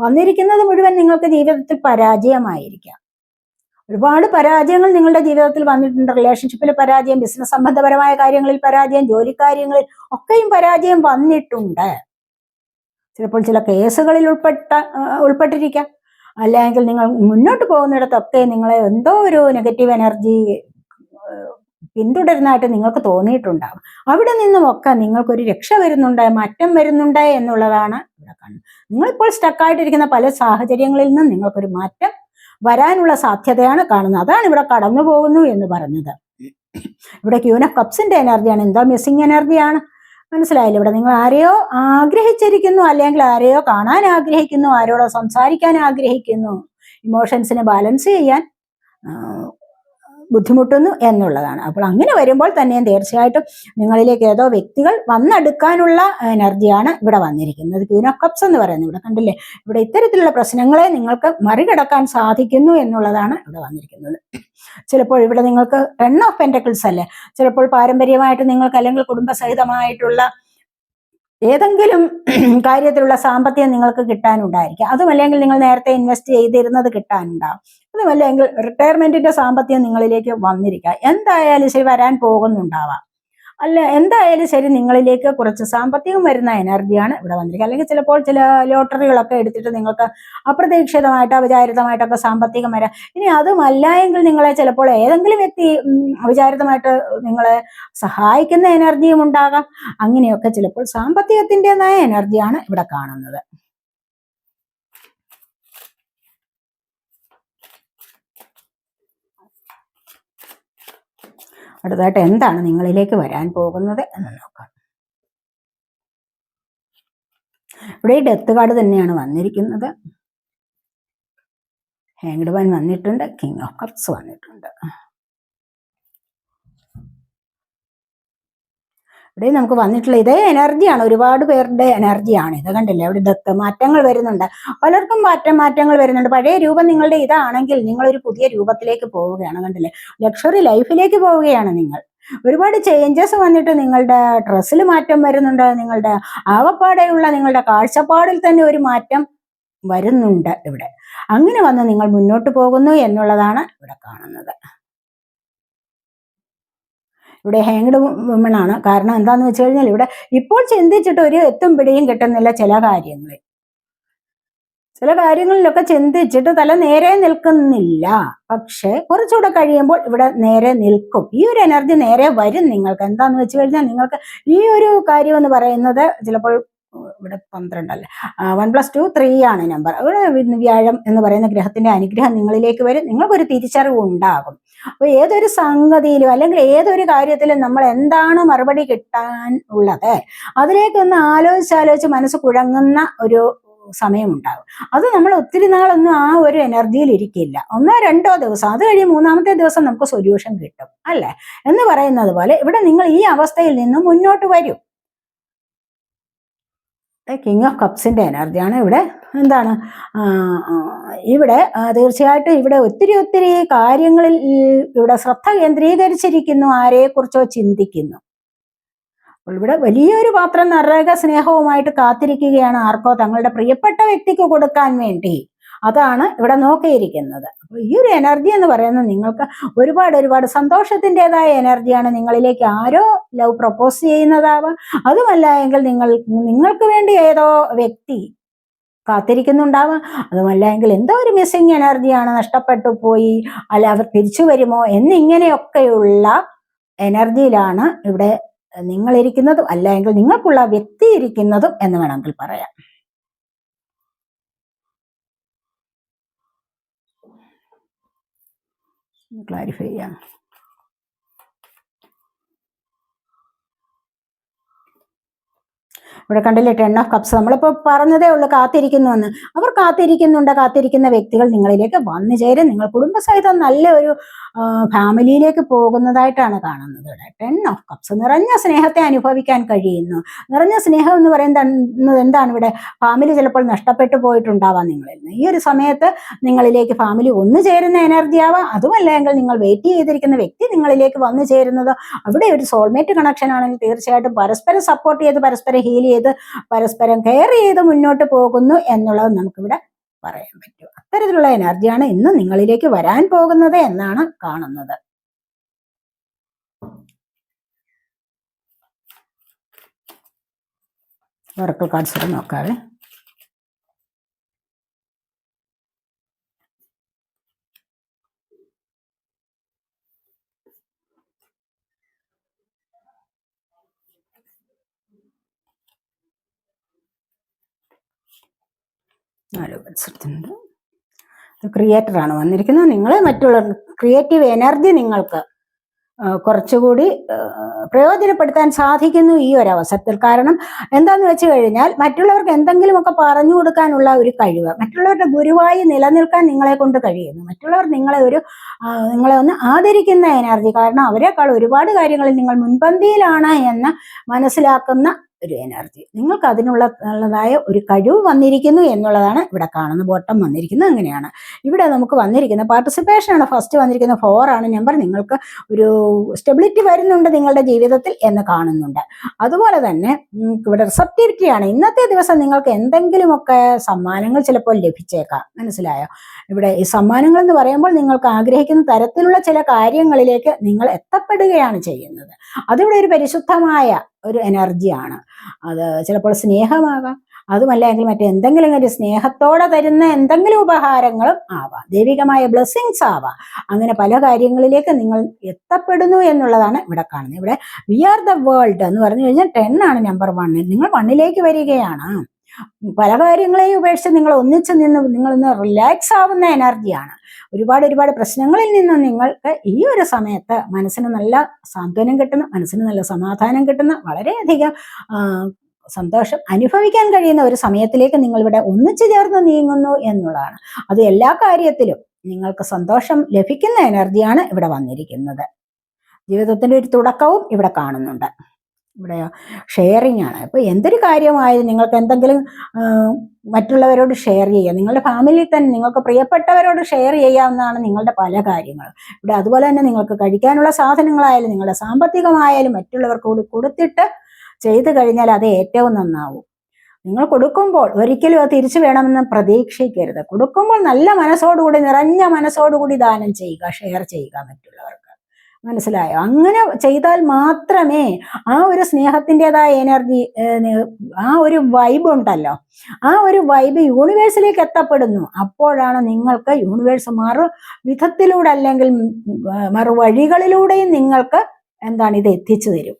Speaker 1: വന്നിരിക്കുന്നത് മുഴുവൻ നിങ്ങൾക്ക് ജീവിതത്തിൽ പരാജയമായിരിക്കാം. ഒരുപാട് പരാജയങ്ങൾ നിങ്ങളുടെ ജീവിതത്തിൽ വന്നിട്ടുണ്ട്. റിലേഷൻഷിപ്പിൽ പരാജയം ബിസിനസ് സംബന്ധപരമായ കാര്യങ്ങളിൽ പരാജയം ജോലി കാര്യങ്ങളിൽ ഒക്കെയും പരാജയം വന്നിട്ടുണ്ട്. ചിലപ്പോൾ ചില കേസുകളിൽ ഉൾപ്പെട്ട ഉൾപ്പെട്ടിരിക്കാം. അല്ലെങ്കിൽ നിങ്ങൾ മുന്നോട്ട് പോകുന്നിടത്തൊക്കെ നിങ്ങളെ എന്തോ ഒരു നെഗറ്റീവ് എനർജി പിന്തുടരുന്നതായിട്ട് നിങ്ങൾക്ക് തോന്നിയിട്ടുണ്ടാകും അവിടെ നിന്നുമൊക്കെ നിങ്ങൾക്കൊരു രക്ഷ വരുന്നുണ്ട് മാറ്റം വരുന്നുണ്ട് എന്നുള്ളതാണ് ഇവിടെ കാണുന്നത്. നിങ്ങളിപ്പോൾ സ്റ്റക്കായിട്ടിരിക്കുന്ന പല സാഹചര്യങ്ങളിൽ നിന്നും നിങ്ങൾക്കൊരു മാറ്റം വരാനുള്ള സാധ്യതയാണ് കാണുന്നത്. അതാണ് ഇവിടെ കടന്നു പോകുന്നു എന്ന് പറഞ്ഞത് ഇവിടെ ക്യൂൻ ഓഫ് കപ്സിന്റെ എനർജിയാണ്. എന്താ മിസ്സിങ് എനർജിയാണ് മനസ്സിലായില്ല? ഇവിടെ നിങ്ങൾ ആരെയോ ആഗ്രഹിച്ചിരിക്കുന്നു അല്ലെങ്കിൽ ആരെയോ കാണാൻ ആഗ്രഹിക്കുന്നു ആരോടോ സംസാരിക്കാൻ ആഗ്രഹിക്കുന്നു. ഇമോഷൻസിനെ ബാലൻസ് ചെയ്യാൻ ബുദ്ധിമുട്ടുന്നു എന്നുള്ളതാണ്. അപ്പോൾ അങ്ങനെ വരുമ്പോൾ തന്നെയും തീർച്ചയായിട്ടും നിങ്ങളിലേക്ക് ഏതോ വ്യക്തികൾ വന്നെടുക്കാനുള്ള എനർജിയാണ് ഇവിടെ വന്നിരിക്കുന്നത്. ക്യൂൻ ഓഫ് കപ്സ് എന്ന് പറയുന്നത് ഇവിടെ കണ്ടില്ലേ? ഇവിടെ ഇത്തരത്തിലുള്ള പ്രശ്നങ്ങളെ നിങ്ങൾക്ക് മറികടക്കാൻ സാധിക്കുന്നു എന്നുള്ളതാണ് ഇവിടെ വന്നിരിക്കുന്നത്. ചിലപ്പോൾ ഇവിടെ നിങ്ങൾക്ക് എണ്ണ ഓഫ് പെന്റക്കിൾസ് അല്ലേ? ചിലപ്പോൾ പാരമ്പര്യമായിട്ട് നിങ്ങൾക്ക് അല്ലെങ്കിൽ കുടുംബസഹിതമായിട്ടുള്ള ഏതെങ്കിലും <clears throat> കാര്യത്തിലുള്ള സാമ്പത്തികം നിങ്ങൾക്ക് കിട്ടാനുണ്ടായിരിക്കും. അതുമല്ലെങ്കിൽ നിങ്ങൾ നേരത്തെ ഇൻവെസ്റ്റ് ചെയ്തിരുന്നത് കിട്ടാനുണ്ടാവും. അതുമല്ലെങ്കിൽ റിട്ടയർമെന്റിന്റെ സാമ്പത്തികം നിങ്ങളിലേക്ക് വന്നിരിക്കുക എന്തായാലും ശരി വരാൻ പോകുന്നുണ്ടാവാം. അല്ല എന്തായാലും ശരി നിങ്ങളിലേക്ക് കുറച്ച് സാമ്പത്തികം വരുന്ന എനർജിയാണ് ഇവിടെ വന്നിരിക്കുക അല്ലെങ്കിൽ ചിലപ്പോൾ ചില ലോട്ടറികളൊക്കെ എടുത്തിട്ട് നിങ്ങൾക്ക് അപ്രതീക്ഷിതമായിട്ട് അവിചാരിതമായിട്ടൊക്കെ സാമ്പത്തികം വരാം. ഇനി അതുമല്ല എങ്കിൽ നിങ്ങളെ ചിലപ്പോൾ ഏതെങ്കിലും വ്യക്തി അവിചാരിതമായിട്ട് നിങ്ങളെ സഹായിക്കുന്ന എനർജിയും ഉണ്ടാകാം. അങ്ങനെയൊക്കെ ചിലപ്പോൾ സാമ്പത്തികത്തിന്റെതായ എനർജിയാണ് ഇവിടെ കാണുന്നത്. അടുത്തതായിട്ട് എന്താണ് നിങ്ങളിലേക്ക് വരാൻ പോകുന്നത് എന്ന് നോക്കാം. ഇവിടെ ഡെത്ത് കാർഡ് തന്നെയാണ് വന്നിരിക്കുന്നത്. ഹാങ്ഡ് വന്നിട്ടുണ്ട്. കിങ് ഓഫ് കപ്സ് വന്നിട്ടുണ്ട്. ഇവിടെ നമുക്ക് വന്നിട്ടുള്ള ഇതേ എനർജിയാണ്. ഒരുപാട് പേരുടെ എനർജിയാണ്. ഇത് കണ്ടില്ലേ? അവിടെ ഇതൊക്കെ മാറ്റങ്ങൾ വരുന്നുണ്ട്. പലർക്കും മാറ്റം മാറ്റങ്ങൾ വരുന്നുണ്ട്. പഴയ രൂപം നിങ്ങളുടെ ഇതാണെങ്കിൽ നിങ്ങൾ ഒരു പുതിയ രൂപത്തിലേക്ക് പോവുകയാണ് കണ്ടില്ലേ? ലക്ഷറി ലൈഫിലേക്ക് പോവുകയാണ് നിങ്ങൾ. ഒരുപാട് ചേഞ്ചസ് വന്നിട്ട് നിങ്ങളുടെ ഡ്രസ്സിൽ മാറ്റം വരുന്നുണ്ട്. നിങ്ങളുടെ ആവപ്പാടെയുള്ള നിങ്ങളുടെ കാഴ്ചപ്പാടിൽ തന്നെ ഒരു മാറ്റം വരുന്നുണ്ട് ഇവിടെ. അങ്ങനെ വന്ന് നിങ്ങൾ മുന്നോട്ട് പോകുന്നു എന്നുള്ളതാണ് ഇവിടെ കാണുന്നത്. ഇവിടെ ഹാങ്ഡ് വുമൺ ആണ്. കാരണം എന്താന്ന് വെച്ച് കഴിഞ്ഞാൽ ഇവിടെ ഇപ്പോൾ ചിന്തിച്ചിട്ട് ഒരു എത്തും പിടിയും കിട്ടുന്നില്ല ചില കാര്യങ്ങൾ ചില കാര്യങ്ങളിലൊക്കെ ചിന്തിച്ചിട്ട് തല നേരെ നിൽക്കുന്നില്ല. പക്ഷെ കുറച്ചുകൂടെ കഴിയുമ്പോൾ ഇവിടെ നേരെ നിൽക്കും. ഈ ഒരു എനർജി നേരെ വരും നിങ്ങൾക്ക്. എന്താന്ന് വെച്ച് കഴിഞ്ഞാൽ നിങ്ങൾക്ക് ഈ ഒരു കാര്യം എന്ന് പറയുന്നത് ചിലപ്പോൾ ഇവിടെ പന്ത്രണ്ടല്ലേ വൺ പ്ലസ് ടു ത്രീ ആണ് നമ്പർ ഇവിടെ വ്യാഴം എന്ന് പറയുന്ന ഗ്രഹത്തിന്റെ അനുഗ്രഹം നിങ്ങളിലേക്ക് വരും. നിങ്ങൾക്കൊരു തിരിച്ചറിവ് ഉണ്ടാകും. അപ്പൊ ഏതൊരു സംഗതിയിലും അല്ലെങ്കിൽ ഏതൊരു കാര്യത്തിലും നമ്മൾ എന്താണ് മറുപടി കിട്ടാൻ ഉള്ളത്? അതിലേക്കൊന്ന് ആലോചിച്ചാലോചിച്ച് മനസ്സ് കുഴങ്ങുന്ന ഒരു സമയമുണ്ടാകും അത് നമ്മൾ ഒത്തിരി നാളൊന്നും ആ ഒരു എനർജിയിൽ ഇരിക്കില്ല. ഒന്നോ രണ്ടോ ദിവസം അത് കഴിഞ്ഞ് മൂന്നാമത്തെ ദിവസം നമുക്ക് സൊല്യൂഷൻ കിട്ടും. അല്ലേ? എന്ന് പറയുന്നത് പോലെ ഇവിടെ നിങ്ങൾ ഈ അവസ്ഥയിൽ നിന്ന് മുന്നോട്ട് വരും. കിങ് ഓഫ് കപ്സിന്റെ എനർജിയാണ് ഇവിടെ. എന്താണ്? ഇവിടെ തീർച്ചയായിട്ടും ഇവിടെ ഒത്തിരി ഒത്തിരി കാര്യങ്ങളിൽ ഇവിടെ ശ്രദ്ധ കേന്ദ്രീകരിച്ചിരിക്കുന്നു ആരെക്കുറിച്ചോ ചിന്തിക്കുന്നു. ഇവിടെ വലിയൊരു പാത്രം നിറക സ്നേഹവുമായിട്ട് കാത്തിരിക്കുകയാണ് ആർക്കോ തങ്ങളുടെ പ്രിയപ്പെട്ട വ്യക്തിക്ക് കൊടുക്കാൻ വേണ്ടി. അതാണ് ഇവിടെ നോക്കിയിരിക്കുന്നത്. അപ്പോൾ ഈ ഒരു എനർജി എന്ന് പറയുന്നത് നിങ്ങൾക്ക് ഒരുപാട് ഒരുപാട് സന്തോഷത്തിന്റെതായ എനർജിയാണ് നിങ്ങളിലേക്ക് ആരോ ലവ് പ്രപ്പോസ് ചെയ്യുന്നതാവാം. അതുമല്ല എങ്കിൽ നിങ്ങൾ നിങ്ങൾക്ക് വേണ്ടി ഏതോ വ്യക്തി കാത്തിരിക്കുന്നുണ്ടാവാം. അതുമല്ല എങ്കിൽ എന്തോ ഒരു മിസ്സിങ് എനർജിയാണ് നഷ്ടപ്പെട്ടു പോയി അല്ല അവർ തിരിച്ചു വരുമോ എന്നിങ്ങനെയൊക്കെയുള്ള എനർജിയിലാണ് ഇവിടെ നിങ്ങൾ ഇരിക്കുന്നതും അല്ല എങ്കിൽ നിങ്ങൾക്കുള്ള വ്യക്തി ഇരിക്കുന്നതും എന്ന് വേണമെങ്കിൽ പറയാം. ക്ലാരിഫൈ ചെയ്യാം. ഇവിടെ കണ്ടില്ലേ ടെൻ ഓഫ് കപ്സ് നമ്മളിപ്പോൾ പറഞ്ഞതേ ഉള്ളൂ കാത്തിരിക്കുന്നു എന്ന് അവർ കാത്തിരിക്കുന്നുണ്ട് കാത്തിരിക്കുന്ന വ്യക്തികൾ നിങ്ങളിലേക്ക് വന്നു ചേരും. നിങ്ങൾ കുടുംബസഹിതം നല്ല ഒരു ആ, ഫാമിലിയിലേക്ക് പോകുന്നതായിട്ടാണ് കാണുന്നത് ടെൻ ഓഫ് കപ്സ് നിറഞ്ഞ സ്നേഹത്തെ അനുഭവിക്കാൻ കഴിയുന്നു. നിറഞ്ഞ സ്നേഹം എന്ന് പറയുന്നത് എന്താണ് ഇവിടെ? ഫാമിലി ചിലപ്പോൾ നഷ്ടപ്പെട്ടു പോയിട്ടുണ്ടാവാം നിങ്ങളിൽ നിന്ന്. ഈ ഒരു സമയത്ത് നിങ്ങളിലേക്ക് ഫാമിലി ഒന്നു ചേരുന്ന എനർജി ആവാം. അതുമല്ലെങ്കിൽ നിങ്ങൾ വെയിറ്റ് ചെയ്തിരിക്കുന്ന വ്യക്തി നിങ്ങളിലേക്ക് വന്നു ചേരുന്നത് അവിടെ ഒരു സോൾമേറ്റ് കണക്ഷൻ ആണെങ്കിൽ തീർച്ചയായിട്ടും പരസ്പരം സപ്പോർട്ട് ചെയ്ത് പരസ്പരം ഹീൽ ചെയ്ത് പരസ്പരം കെയർ ചെയ്ത് മുന്നോട്ട് പോകുന്നു എന്നുള്ളത് നമുക്കിവിടെ പറയാൻ പറ്റും. അത്തരത്തിലുള്ള എനർജിയാണ് ഇന്ന് നിങ്ങളിലേക്ക് വരാൻ പോകുന്നത് എന്നാണ് കാണുന്നത്. ഒറക്കൽ കാർഡ്സ് നോക്കാവേ. എടുത്തിട്ടുണ്ട് ക്രിയേറ്റർ ആണ് വന്നിരിക്കുന്നത്. നിങ്ങൾ മറ്റുള്ള ക്രിയേറ്റീവ് എനർജി നിങ്ങൾക്ക് കുറച്ചുകൂടി പ്രയോജനപ്പെടുത്താൻ സാധിക്കുന്നു ഈ ഒരു അവസരത്തിൽ. കാരണം എന്താന്ന് വെച്ച് കഴിഞ്ഞാൽ മറ്റുള്ളവർക്ക് എന്തെങ്കിലുമൊക്കെ പറഞ്ഞു കൊടുക്കാനുള്ള ഒരു കഴിവ് മറ്റുള്ളവരുടെ ഗുരുവായി നിലനിൽക്കാൻ നിങ്ങളെ കൊണ്ട് കഴിയുന്നു. മറ്റുള്ളവർ നിങ്ങളെ ഒരു നിങ്ങളെ ഒന്ന് ആദരിക്കുന്ന എനർജി കാരണം അവരെക്കാൾ ഒരുപാട് കാര്യങ്ങളിൽ നിങ്ങൾ മുൻപന്തിയിലാണ് എന്ന് മനസ്സിലാക്കുന്ന ഒരു എനർജി. നിങ്ങൾക്ക് അതിനുള്ള ഉള്ളതായ ഒരു കഴിവ് വന്നിരിക്കുന്നു എന്നുള്ളതാണ് ഇവിടെ കാണുന്നത് ബോട്ടം വന്നിരിക്കുന്നത്. അങ്ങനെയാണ്. ഇവിടെ നമുക്ക് വന്നിരിക്കുന്ന പാർട്ടിസിപ്പേഷൻ ആണ്. ഫസ്റ്റ് വന്നിരിക്കുന്ന ഫോർ ആണ്. നമ്പർ നിങ്ങൾക്ക് ഒരു സ്റ്റെബിലിറ്റി വരുന്നുണ്ട് നിങ്ങളുടെ ജീവിതത്തിൽ എന്ന് കാണുന്നുണ്ട്. അതുപോലെ തന്നെ ഇവിടെ റിസപ്റ്റിവിറ്റി ആണ്. ഇന്നത്തെ ദിവസം നിങ്ങൾക്ക് എന്തെങ്കിലുമൊക്കെ സമ്മാനങ്ങൾ ചിലപ്പോൾ ലഭിച്ചേക്കാം. മനസ്സിലായോ? ഇവിടെ ഈ സമ്മാനങ്ങൾ എന്ന് പറയുമ്പോൾ നിങ്ങൾക്ക് ആഗ്രഹിക്കുന്ന തരത്തിലുള്ള ചില കാര്യങ്ങളിലേക്ക് നിങ്ങൾ എത്തപ്പെടുകയാണ് ചെയ്യുന്നത്. അതിവിടെ ഒരു പരിശുദ്ധമായ ഒരു എനർജിയാണ് അത് ചിലപ്പോൾ സ്നേഹമാകാം. അതുമല്ല എങ്കിൽ മറ്റെന്തെങ്കിലും ഒരു സ്നേഹത്തോടെ തരുന്ന എന്തെങ്കിലും ഉപഹാരങ്ങളും ആവാം. ദൈവികമായ ബ്ലെസ്സിങ്സ് ആവാം. അങ്ങനെ പല കാര്യങ്ങളിലേക്ക് നിങ്ങൾ എത്തപ്പെടുന്നു എന്നുള്ളതാണ് ഇവിടെ കാണുന്നത്. ഇവിടെ വി ആർ ദ വേൾഡ് എന്ന് പറഞ്ഞു കഴിഞ്ഞാൽ ടെൻ ആണ് നമ്പർ വണ്ണിൽ നിങ്ങൾ വണ്ണിലേക്ക് വരികയാണ്. പല കാര്യങ്ങളെയും ഉപേക്ഷിച്ച് നിങ്ങൾ ഒന്നിച്ചു നിന്ന് നിങ്ങളൊന്ന് റിലാക്സ് ആവുന്ന എനർജിയാണ് ഒരുപാട് ഒരുപാട് പ്രശ്നങ്ങളിൽ നിന്നും നിങ്ങൾക്ക് ഈ ഒരു സമയത്ത് മനസ്സിന് നല്ല സാന്ത്വനം കിട്ടുന്ന മനസ്സിന് നല്ല സമാധാനം കിട്ടുന്ന വളരെയധികം സന്തോഷം അനുഭവിക്കാൻ കഴിയുന്ന ഒരു സമയത്തിലേക്ക് നിങ്ങൾ ഇവിടെ ഒന്നിച്ചു ചേർന്ന് നീങ്ങുന്നു എന്നുള്ളതാണ്. അത് എല്ലാ കാര്യത്തിലും നിങ്ങൾക്ക് സന്തോഷം ലഭിക്കുന്ന എനർജിയാണ് ഇവിടെ വന്നിരിക്കുന്നത്. ജീവിതത്തിന്റെ ഒരു തുടക്കവും ഇവിടെ കാണുന്നുണ്ട്. ഇവിടെ ഷെയറിംഗ് ആണ് ഇപ്പൊ എന്തൊരു കാര്യമായാലും നിങ്ങൾക്ക് എന്തെങ്കിലും മറ്റുള്ളവരോട് ഷെയർ ചെയ്യുക. നിങ്ങളുടെ ഫാമിലിയിൽ തന്നെ നിങ്ങൾക്ക് പ്രിയപ്പെട്ടവരോട് ഷെയർ ചെയ്യാവുന്നതാണ് നിങ്ങളുടെ പല കാര്യങ്ങളും. ഇവിടെ അതുപോലെ തന്നെ നിങ്ങൾക്ക് കഴിക്കാനുള്ള സാധനങ്ങളായാലും നിങ്ങളുടെ സാമ്പത്തികമായാലും മറ്റുള്ളവർക്ക് കൂടി കൊടുത്തിട്ട് ചെയ്തു കഴിഞ്ഞാൽ അത് ഏറ്റവും നന്നാവും. നിങ്ങൾ കൊടുക്കുമ്പോൾ ഒരിക്കലും അത് തിരിച്ചു വേണമെന്ന് പ്രതീക്ഷിക്കരുത്. കൊടുക്കുമ്പോൾ നല്ല മനസ്സോടുകൂടി നിറഞ്ഞ മനസ്സോടുകൂടി ദാനം ചെയ്യുക ഷെയർ ചെയ്യുക മറ്റുള്ളവർക്ക്. മനസ്സിലായോ? അങ്ങനെ ചെയ്താൽ മാത്രമേ ആ ഒരു സ്നേഹത്തിന്റെതായ എനർജി ആ ഒരു വൈബ് ഉണ്ടല്ലോ. ആ ഒരു വൈബ് യൂണിവേഴ്സിലേക്ക് എത്തപ്പെടുന്നു. അപ്പോഴാണ് നിങ്ങൾക്ക് യൂണിവേഴ്സ് മറു വിധത്തിലൂടെ അല്ലെങ്കിൽ മറുവഴികളിലൂടെയും മറു നിങ്ങൾക്ക് എന്താണ് ഇത് എത്തിച്ചു തരും.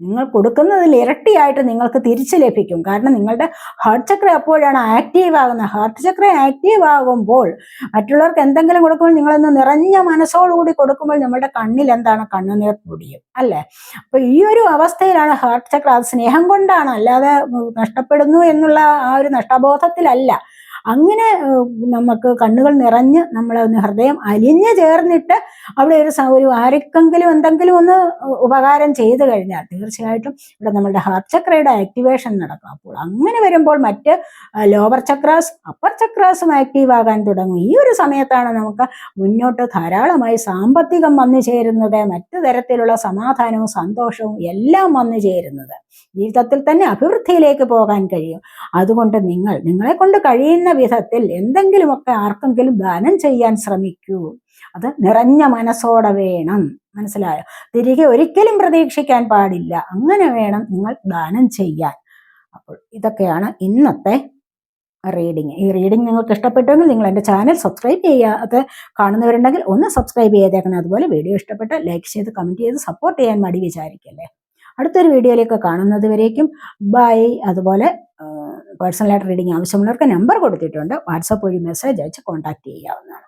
Speaker 1: നിങ്ങൾ കൊടുക്കുന്നതിൽ ഇരട്ടിയായിട്ട് നിങ്ങൾക്ക് തിരിച്ചു ലഭിക്കും. കാരണം നിങ്ങളുടെ ഹാർട്ട് ചക്ര എപ്പോഴാണ് ആക്റ്റീവ് ആകുന്നത് ഹാർട്ട് ചക്ര ആക്റ്റീവ് ആകുമ്പോൾ മറ്റുള്ളവർക്ക് എന്തെങ്കിലും കൊടുക്കുമ്പോൾ നിങ്ങളൊന്ന് നിറഞ്ഞ മനസ്സോടുകൂടി കൊടുക്കുമ്പോൾ നമ്മുടെ കണ്ണിൽ എന്താണ്? കണ്ണുനീർ പൊടിയും. അല്ലേ? അപ്പൊ ഈ ഒരു അവസ്ഥയിലാണ് ഹാർട്ട് ചക്ര അത് സ്നേഹം കൊണ്ടാണ്. അല്ലാതെ നഷ്ടപ്പെടുന്നു എന്നുള്ള ആ ഒരു നഷ്ടബോധത്തിലല്ല. അങ്ങനെ നമുക്ക് കണ്ണുകൾ നിറഞ്ഞ് നമ്മളെ ഒന്ന് ഹൃദയം അലിഞ്ഞു ചേർന്നിട്ട് അവിടെ ഒരു ഒരു ആർക്കെങ്കിലും എന്തെങ്കിലും ഒന്ന് ഉപകാരം ചെയ്തു കഴിഞ്ഞാൽ തീർച്ചയായിട്ടും ഇവിടെ നമ്മളുടെ ഹാർട്ട് ചക്രയുടെ ആക്ടിവേഷൻ നടക്കും. അപ്പോൾ അങ്ങനെ വരുമ്പോൾ മറ്റ് ലോവർ ചക്രാസ് അപ്പർ ചക്രാസും ആക്റ്റീവ് ആകാൻ തുടങ്ങും. ഈ ഒരു സമയത്താണ് നമുക്ക് മുന്നോട്ട് ധാരാളമായി സാമ്പത്തികം വന്നു ചേരുന്നത് മറ്റു തരത്തിലുള്ള സമാധാനവും സന്തോഷവും എല്ലാം വന്നു ചേരുന്നത്. ജീവിതത്തിൽ തന്നെ അഭിവൃദ്ധിയിലേക്ക് പോകാൻ കഴിയും. അതുകൊണ്ട് നിങ്ങൾ നിങ്ങളെ കൊണ്ട് കഴിയുന്ന വിധത്തിൽ എന്തെങ്കിലുമൊക്കെ ആർക്കെങ്കിലും ദാനം ചെയ്യാൻ ശ്രമിക്കൂ. അത് നിറഞ്ഞ മനസ്സോടെ വേണം. മനസ്സിലായോ? തിരികെ ഒരിക്കലും പ്രതീക്ഷിക്കാൻ പാടില്ല. അങ്ങനെ വേണം നിങ്ങൾ ദാനം ചെയ്യാൻ. അപ്പോൾ ഇതൊക്കെയാണ് ഇന്നത്തെ റീഡിങ്. ഈ റീഡിങ് നിങ്ങൾക്ക് ഇഷ്ടപ്പെട്ടെങ്കിൽ നിങ്ങൾ എന്റെ ചാനൽ സബ്സ്ക്രൈബ് ചെയ്യാതെ കാണുന്നവരുണ്ടെങ്കിൽ ഒന്ന് സബ്സ്ക്രൈബ് ചെയ്തേക്കണം. അതുപോലെ വീഡിയോ ഇഷ്ടപ്പെട്ട ലൈക്ക് ചെയ്ത് കമന്റ് ചെയ്ത് സപ്പോർട്ട് ചെയ്യാൻ മടി വിചാരിക്കല്ലേ? അടുത്തൊരു വീഡിയോയിലേക്ക് കാണുന്നത് വരേക്കും. ബൈ അതുപോലെ പേഴ്സണലായിട്ട് റീഡിങ് ആവശ്യമുള്ളവർക്ക് നമ്പർ കൊടുത്തിട്ടുണ്ട്. വാട്സപ്പ് വഴി മെസ്സേജ് അയച്ച് കോൺടാക്ട് ചെയ്യാവുന്നതാണ്.